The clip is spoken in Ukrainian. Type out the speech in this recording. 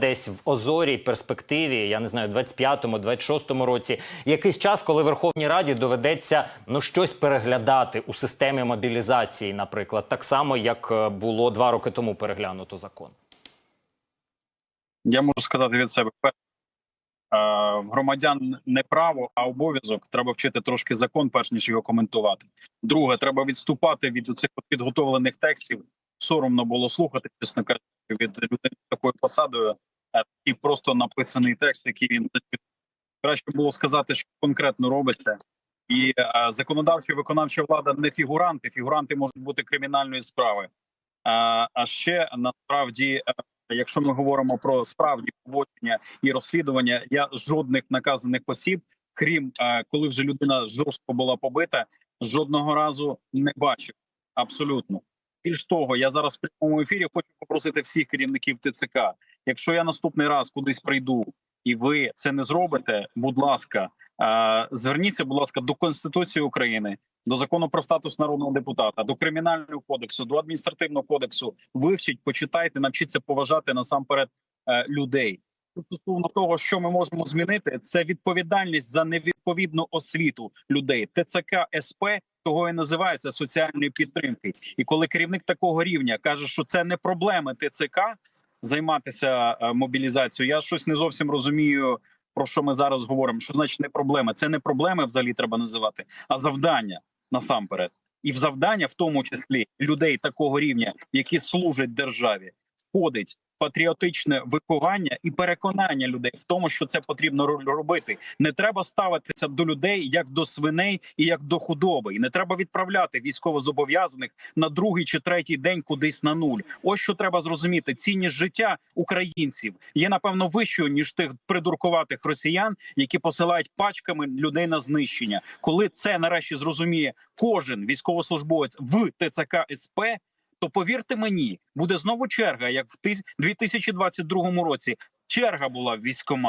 десь в озорій перспективі, я не знаю, 25-му, 26-му році, якийсь час, коли Верховній Раді доведеться ну щось переглядати у системі мобілізації, наприклад, так само як е, було два роки тому переглянуто закон. Я можу сказати від себе. е, громадян не право, а обов'язок. Треба вчити трошки закон, перш ніж його коментувати. Друге, треба відступати від цих підготовлених текстів. Соромно було слухати, чесно кажучи, від людини з такою посадою, і просто написаний текст, який він краще було сказати, що конкретно робиться. І е, законодавча виконавча влада не фігуранти. Фігуранти можуть бути кримінальної справи. А ще насправді е, якщо ми говоримо про справді поводження і розслідування, я жодних наказаних осіб, крім е, коли вже людина жорстко була побита, жодного разу не бачив. Абсолютно. Більш того, я зараз в прямому ефірі хочу попросити всіх керівників ТЦК. Якщо я наступний раз кудись прийду і ви це не зробите, будь ласка, е, зверніться, будь ласка, до Конституції України, до закону про статус народного депутата, до кримінального кодексу, до адміністративного кодексу. Вивчіть, почитайте, навчіться поважати насамперед е, людей. Стосовно того, що ми можемо змінити, це відповідальність за невідповідну освіту людей. ТЦК СП того і називається соціальної підтримки. І коли керівник такого рівня каже, що це не проблеми ТЦК займатися е, мобілізацією, я щось не зовсім розумію. Про що ми зараз говоримо? Що значить не проблеми? Це не проблеми взагалі треба називати, а завдання насамперед. І в завдання, в тому числі людей такого рівня, які служать державі, входить патріотичне виховання і переконання людей в тому, що це потрібно ро- робити. Не треба ставитися до людей як до свиней і як до худоби. І не треба відправляти військовозобов'язаних на другий чи третій день кудись на нуль. Ось що треба зрозуміти: цінність життя українців є напевно вищою ніж тих придуркуватих росіян, які посилають пачками людей на знищення. Коли це нарешті зрозуміє кожен військовослужбовець в ТЦК СП, то повірте мені, буде знову черга, як в тис- 2022 році. Черга була в військкомат.